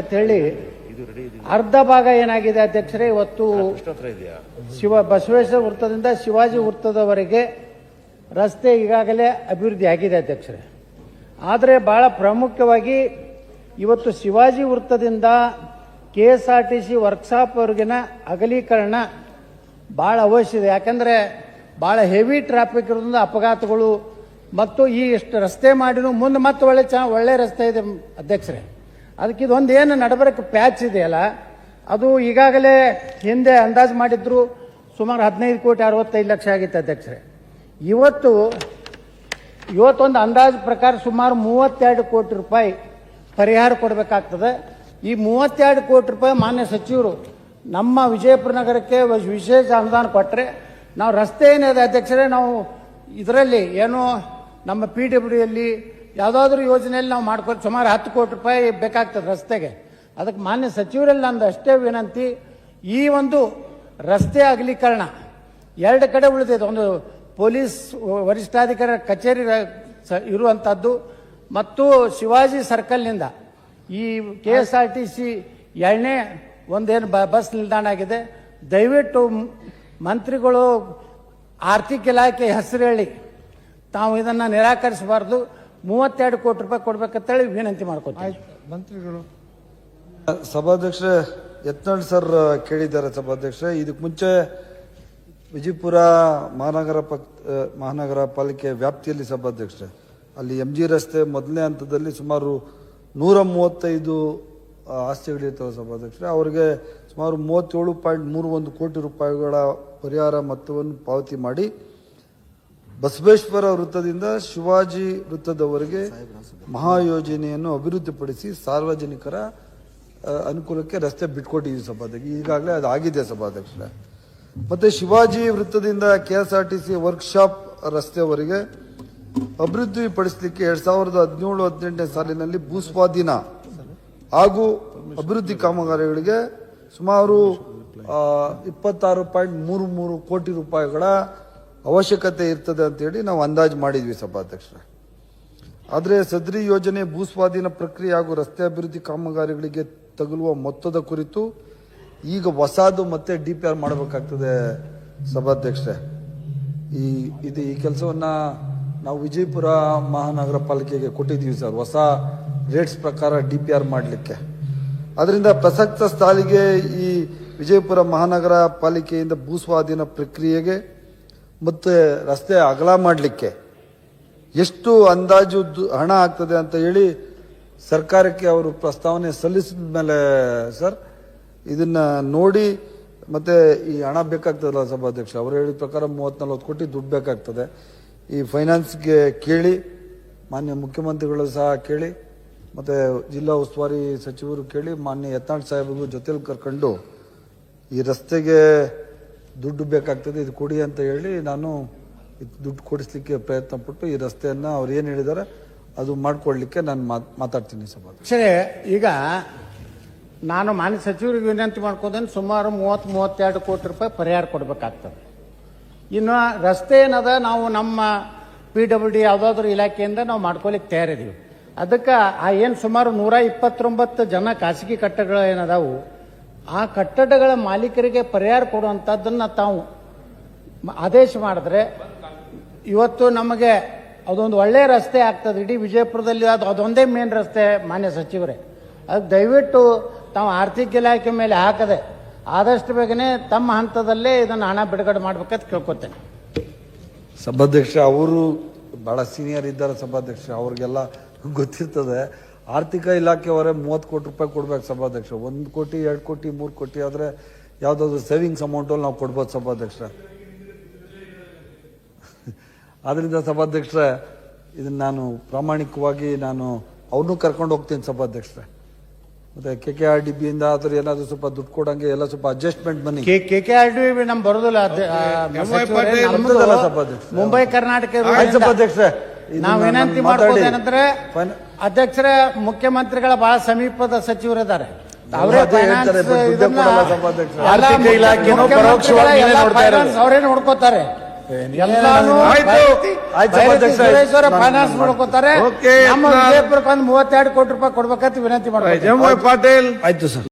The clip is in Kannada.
ಅಂತ ಹೇಳಿ ಅರ್ಧ ಭಾಗ ಏನಾಗಿದೆ ಅಧ್ಯಕ್ಷರೇ ಇವತ್ತು ಶಿವ ಬಸವೇಶ್ವರ ವೃತ್ತದಿಂದ ಶಿವಾಜಿ ವೃತ್ತದವರೆಗೆ ರಸ್ತೆ ಈಗಾಗಲೇ ಅಭಿವೃದ್ಧಿ ಆಗಿದೆ ಅಧ್ಯಕ್ಷರೇ. ಆದರೆ ಬಹಳ ಪ್ರಾಮುಖ್ಯವಾಗಿ ಇವತ್ತು ಶಿವಾಜಿ ವೃತ್ತದಿಂದ K S R T C ವರ್ಕ್ಶಾಪ್ವರೆಗಿನ ಅಗಲೀಕರಣ ಭಾಳ ಅವಶ್ಯ ಇದೆ. ಯಾಕಂದರೆ ಭಾಳ ಹೆವಿ ಟ್ರಾಫಿಕ್ ಇರೋದ್ರಿಂದ ಅಪಘಾತಗಳು ಮತ್ತು ಈ ಇಷ್ಟು ರಸ್ತೆ ಮಾಡಿನೂ ಮುಂದೆ ಮತ್ತೆ ಒಳ್ಳೆ ಚ ಒಳ್ಳೆ ರಸ್ತೆ ಇದೆ ಅಧ್ಯಕ್ಷರೇ. ಅದಕ್ಕೆ ಇದೊಂದು ಏನು ನಡಬರಕ್ಕೆ ಪ್ಯಾಚ್ ಇದೆಯಲ್ಲ, ಅದು ಈಗಾಗಲೇ ಹಿಂದೆ ಅಂದಾಜು ಮಾಡಿದ್ರು ಸುಮಾರು ಹದಿನೈದು ಕೋಟಿ ಅರವತ್ತೈದು ಲಕ್ಷ ಆಗಿತ್ತು ಅಧ್ಯಕ್ಷರೇ. ಇವತ್ತು ಇವತ್ತೊಂದು ಅಂದಾಜು ಪ್ರಕಾರ ಸುಮಾರು ಮೂವತ್ತೆರಡು ಕೋಟಿ ರೂಪಾಯಿ ಪರಿಹಾರ ಕೊಡಬೇಕಾಗ್ತದೆ. ಈ ಮೂವತ್ತೆರಡು ಕೋಟಿ ರೂಪಾಯಿ ಮಾನ್ಯ ಸಚಿವರು ನಮ್ಮ ವಿಜಯಪುರ ನಗರಕ್ಕೆ ವಿಶೇಷ ಅನುದಾನ ಕೊಟ್ಟರೆ ನಾವು ರಸ್ತೆ ಏನಿದೆ ಅಧ್ಯಕ್ಷರೇ, ನಾವು ಇದರಲ್ಲಿ ಏನು ನಮ್ಮ ಪಿ ಡಬ್ಲ್ಯೂ ಡಿಯಲ್ಲಿ ಯಾವುದಾದ್ರೂ ಯೋಜನೆಯಲ್ಲಿ ನಾವು ಮಾಡ್ಕೊಂಡು ಸುಮಾರು ಹತ್ತು ಕೋಟಿ ರೂಪಾಯಿ ಬೇಕಾಗ್ತದೆ ರಸ್ತೆಗೆ. ಅದಕ್ಕೆ ಮಾನ್ಯ ಸಚಿವರಲ್ಲಿ ನಂದು ಅಷ್ಟೇ ವಿನಂತಿ, ಈ ಒಂದು ರಸ್ತೆ ಅಗಲೀಕರಣ. ಎರಡು ಕಡೆ ಉಳಿದಿದೆ. ಒಂದು ಪೊಲೀಸ್ ವರಿಷ್ಠಾಧಿಕಾರಿ ಕಚೇರಿ ಇರುವಂಥದ್ದು ಮತ್ತು ಶಿವಾಜಿ ಸರ್ಕಲ್ನಿಂದ ಈ K S R T C ಎರಡನೇ ಒಂದೇನು ಬಸ್ ನಿಲ್ದಾಣ ಆಗಿದೆ. ದಯವಿಟ್ಟು ಮಂತ್ರಿಗಳು ಆರ್ಥಿಕ ಇಲಾಖೆ ಹೆಸರು ಹೇಳಿ. ತಾವು ಇದನ್ನು ನಿರಾಕರಿಸಬಾರ್ದು. ಮೂವತ್ತೆರಡು ಕೋಟಿ ರೂಪಾಯಿ ಕೊಡ್ಬೇಕಂತೇಳಿ ವಿನಂತಿ ಮಾಡ್ಕೊತೀವಿ ಮಂತ್ರಿಗಳು. ಸಭಾಧ್ಯಕ್ಷರೇ ಯತ್ನಾಳ್ ಸರ್ ಕೇಳಿದ್ದಾರೆ ಸಭಾಧ್ಯಕ್ಷ ಇದಕ್ಕೆ ಮುಂಚೆ ವಿಜಯಪುರ ಮಹಾನಗರ ಪ ಮಹಾನಗರ ಪಾಲಿಕೆ ವ್ಯಾಪ್ತಿಯಲ್ಲಿ ಸಭಾಧ್ಯಕ್ಷ ಅಲ್ಲಿ ಎಂ ಜಿ ರಸ್ತೆ ಮೊದಲನೇ ಹಂತದಲ್ಲಿ ಸುಮಾರು ನೂರ ಮೂವತ್ತೈದು ಆಸ್ತಿಗಳಿರ್ತವೆ ಸಭಾಧ್ಯಕ್ಷರೇ. ಅವರಿಗೆ ಸುಮಾರು ಮೂವತ್ತೇಳು ಪಾಯಿಂಟ್ ಮೂರು ಒಂದು ಕೋಟಿ ರೂಪಾಯಿಗಳ ಪರಿಹಾರ ಮೊತ್ತವನ್ನು ಪಾವತಿ ಮಾಡಿ ಬಸವೇಶ್ವರ ವೃತ್ತದಿಂದ ಶಿವಾಜಿ ವೃತ್ತದವರೆಗೆ ಮಹಾಯೋಜನೆಯನ್ನು ಅಭಿವೃದ್ಧಿಪಡಿಸಿ ಸಾರ್ವಜನಿಕರ ಅನುಕೂಲಕ್ಕೆ ರಸ್ತೆ ಬಿಟ್ಕೊಟ್ಟಿದ್ದೀವಿ ಸಭಾಧ್ಯಕ್ಷ. ಈಗಾಗಲೇ ಅದು ಆಗಿದೆ ಸಭಾಧ್ಯಕ್ಷರೇ. ಮತ್ತೆ ಶಿವಾಜಿ ವೃತ್ತದಿಂದ K S R T C workshop ರಸ್ತೆವರೆಗೆ ಅಭಿವೃದ್ಧಿಪಡಿಸಲಿಕ್ಕೆ ಎರಡ್ ಸಾವಿರದ ಹದಿನೇಳು ಹದಿನೆಂಟನೇ ಸಾಲಿನಲ್ಲಿ ಭೂಸ್ವಾಧೀನ ಹಾಗೂ ಅಭಿವೃದ್ಧಿ ಕಾಮಗಾರಿಗಳಿಗೆ ಸುಮಾರು ಇಪ್ಪತ್ತಾರು ಪಾಯಿಂಟ್ ಮೂರು ಮೂರು ಕೋಟಿ ರೂಪಾಯಿಗಳ ಅವಶ್ಯಕತೆ ಇರ್ತದೆ ಅಂತೇಳಿ ನಾವು ಅಂದಾಜು ಮಾಡಿದ್ವಿ ಸಭಾಧ್ಯಕ್ಷರೇ. ಆದರೆ ಸದ್ರಿ ಯೋಜನೆ ಭೂಸ್ವಾಧೀನ ಪ್ರಕ್ರಿಯೆ ಹಾಗೂ ರಸ್ತೆ ಅಭಿವೃದ್ಧಿ ಕಾಮಗಾರಿಗಳಿಗೆ ತಗುಲುವ ಮೊತ್ತದ ಕುರಿತು ಈಗ ಹೊಸದು ಮತ್ತೆ ಡಿ ಪಿ ಆರ್ ಮಾಡಬೇಕಾಗ್ತದೆ ಸಭಾಧ್ಯಕ್ಷರೇ. ಈ ಇದು ಈ ಕೆಲಸವನ್ನ ನಾವು ವಿಜಯಪುರ ಮಹಾನಗರ ಪಾಲಿಕೆಗೆ ಕೊಟ್ಟಿದ್ದೀವಿ ಸರ್. ಹೊಸ ರೇಟ್ಸ್ ಪ್ರಕಾರ ಡಿ ಪಿ ಆರ್ ಮಾಡಲಿಕ್ಕೆ. ಅದರಿಂದ ಪ್ರಸಕ್ತ ಸಾಲಿಗೆ ಈ ವಿಜಯಪುರ ಮಹಾನಗರ ಪಾಲಿಕೆಯಿಂದ ಭೂಸ್ವಾಧೀನ ಪ್ರಕ್ರಿಯೆಗೆ ಮತ್ತೆ ರಸ್ತೆ ಅಗಲ ಮಾಡಲಿಕ್ಕೆ ಎಷ್ಟು ಅಂದಾಜು ಹಣ ಆಗ್ತದೆ ಅಂತ ಹೇಳಿ ಸರ್ಕಾರಕ್ಕೆ ಅವರು ಪ್ರಸ್ತಾವನೆ ಸಲ್ಲಿಸಿದ ಮೇಲೆ, ಸರ್, ಇದನ್ನ ನೋಡಿ ಮತ್ತೆ ಈ ಹಣ ಬೇಕಾಗ್ತದಲ್ಲ ಸಭಾಧ್ಯಕ್ಷ? ಅವರು ಹೇಳಿದ ಪ್ರಕಾರ ಮೂವತ್ತ್ ನಲ್ವತ್ತು ಕೋಟಿ ದುಡ್ಡು ಬೇಕಾಗ್ತದೆ. ಈ ಫೈನಾನ್ಸ್ಗೆ ಕೇಳಿ, ಮಾನ್ಯ ಮುಖ್ಯಮಂತ್ರಿಗಳು ಸಹ ಕೇಳಿ, ಮತ್ತೆ ಜಿಲ್ಲಾ ಉಸ್ತುವಾರಿ ಸಚಿವರು ಕೇಳಿ, ಮಾನ್ಯ ಯತ್ನಾಳ್ ಸಾಹೇಬ್ರಿಗೂ ಜೊತೆಲಿ ಕರ್ಕೊಂಡು ಈ ರಸ್ತೆಗೆ ದುಡ್ಡು ಬೇಕಾಗ್ತದೆ, ಇದು ಕೊಡಿ ಅಂತ ಹೇಳಿ ನಾನು ದುಡ್ಡು ಕೊಡಿಸ್ಲಿಕ್ಕೆ ಪ್ರಯತ್ನ ಪಟ್ಟು ಈ ರಸ್ತೆಯನ್ನು ಅವ್ರು ಏನು ಹೇಳಿದಾರೆ ಅದು ಮಾಡ್ಕೊಳ್ಲಿಕ್ಕೆ ನಾನು ಮಾತ್- ಮಾತಾಡ್ತೀನಿ ಸಭಾ ಸರಿ, ಈಗ ನಾನು ಮಾನ್ಯ ಸಚಿವರಿಗೆ ವಿನಂತಿ ಮಾಡ್ಕೋದೇನೆ ಸುಮಾರು ಮೂವತ್ತು, ಮೂವತ್ತೆರಡು ಕೋಟಿ ರೂಪಾಯಿ ಪರಿಹಾರ ಕೊಡಬೇಕಾಗ್ತದೆ. ಇನ್ನು ರಸ್ತೆ ಏನದ, ನಾವು ನಮ್ಮ ಪಿ ಡಬ್ಲ್ಯೂ ಡಿ ಯಾವುದಾದ್ರೂ ಇಲಾಖೆಯಿಂದ ನಾವು ಮಾಡ್ಕೊಲಿಕ್ಕೆ ತಯಾರಿದೀವಿ ಅದಕ್ಕೆ ಆ ಏನು ಸುಮಾರು ನೂರ ಇಪ್ಪತ್ತೊಂಬತ್ತು ಜನ ಖಾಸಗಿ ಕಟ್ಟಡಗಳು ಏನದಾವು ಆ ಕಟ್ಟಡಗಳ ಮಾಲೀಕರಿಗೆ ಪರಿಹಾರ ಕೊಡುವಂಥದ್ದನ್ನು ತಾವು ಆದೇಶ ಮಾಡಿದ್ರೆ ಇವತ್ತು ನಮಗೆ ಅದೊಂದು ಒಳ್ಳೆಯ ರಸ್ತೆ ಆಗ್ತದೆ. ಇಡೀ ವಿಜಯಪುರದಲ್ಲಿ ಅದು ಅದೊಂದೇ ಮೇನ್ ರಸ್ತೆ ಮಾನ್ಯ ಸಚಿವರೇ. ಅದಕ್ಕೆ ದಯವಿಟ್ಟು ತಾವು ಆರ್ಥಿಕ ಇಲಾಖೆ ಮೇಲೆ ಹಾಕದೆ ಆದಷ್ಟು ಬೇಗನೆ ತಮ್ಮ ಹಂತದಲ್ಲೇ ಇದನ್ನು ಹಣ ಬಿಡುಗಡೆ ಮಾಡಬೇಕಂತ ಕೇಳ್ಕೊತೇನೆ. ಸಭಾಧ್ಯಕ್ಷ, ಅವರು ಬಹಳ ಸೀನಿಯರ್ ಇದ್ದಾರೆ ಸಭಾಧ್ಯಕ್ಷ, ಅವ್ರಿಗೆಲ್ಲ ಗೊತ್ತಿರ್ತದೆ. ಆರ್ಥಿಕ ಇಲಾಖೆಯವರೇ ಮೂವತ್ತು ಕೋಟಿ ರೂಪಾಯಿ ಕೊಡ್ಬೇಕು ಸಭಾಧ್ಯಕ್ಷ. ಒಂದು ಕೋಟಿ ಎರಡು ಕೋಟಿ ಮೂರು ಕೋಟಿ ಆದರೆ ಯಾವುದಾದ್ರು ಸೇವಿಂಗ್ಸ್ ಅಮೌಂಟಲ್ಲಿ ನಾವು ಕೊಡ್ಬೋದು ಸಭಾಧ್ಯಕ್ಷ ಆದ್ದರಿಂದ ಸಭಾಧ್ಯಕ್ಷರೇ ಇದನ್ನ ನಾನು ಪ್ರಾಮಾಣಿಕವಾಗಿ ನಾನು ಅವ್ರನ್ನೂ ಕರ್ಕೊಂಡು ಹೋಗ್ತೀನಿ ಸಭಾಧ್ಯಕ್ಷರೇ. ಮತ್ತೆ K K R D B ಇಂದ ಆದ್ರೆ ಏನಾದ್ರೂ ಸ್ವಲ್ಪ ದುಡ್ಡು ಕೊಡಂಗೆ ಎಲ್ಲ ಸ್ವಲ್ಪ ಅಡ್ಜಸ್ಟ್ಮೆಂಟ್ ಬನ್ನಿ. K K K R D ನಮ್ ಬರೋದಿಲ್ಲ. ಅಧ್ಯ- ಆ, ಸಚಿವರೇ, ನಮ್ದು ಸಭಾಧ್ಯಕ್ಷ. ಮುಂಬೈ ಕರ್ನಾಟಕ ಆಯ್ತು ಇರೋದ್ರಿಂದ ಸಭಾಧ್ಯಕ್ಷರೇ ಇದನ್ನ ನಾವು ವಿನಂತಿ ನಾನು ಮಾತಾಡಿ. ಫೈನ- ಅಧ್ಯಕ್ಷರ ಮುಖ್ಯಮಂತ್ರಿಗಳ ಬಹಳ ಸಮೀಪದ ನೀವೇ ನೋಡ್ತಾ ಅವರೇ ನೋಡ್ಕೋತಾರೆ ಫೈನಾನ್ಸ್ ನಾನು- ಮಾಡ್ಕೋತಾರೆ ಓಕೆ, ನಮ್ಮ ಯತ್ನಾಳ್. ವಿಜಯಪುರಕ್ಕೆ ಒಂದು ಮೂವತ್ತೆರಡು ಕೋಟಿ ರೂಪಾಯಿ ಕೊಡ್ಬೇಕಂತ ವಿನಂತಿ ಮಾಡ್ತಾರೆ ಪಾಟೀಲ್. ಆಯ್ತು ಸರ್.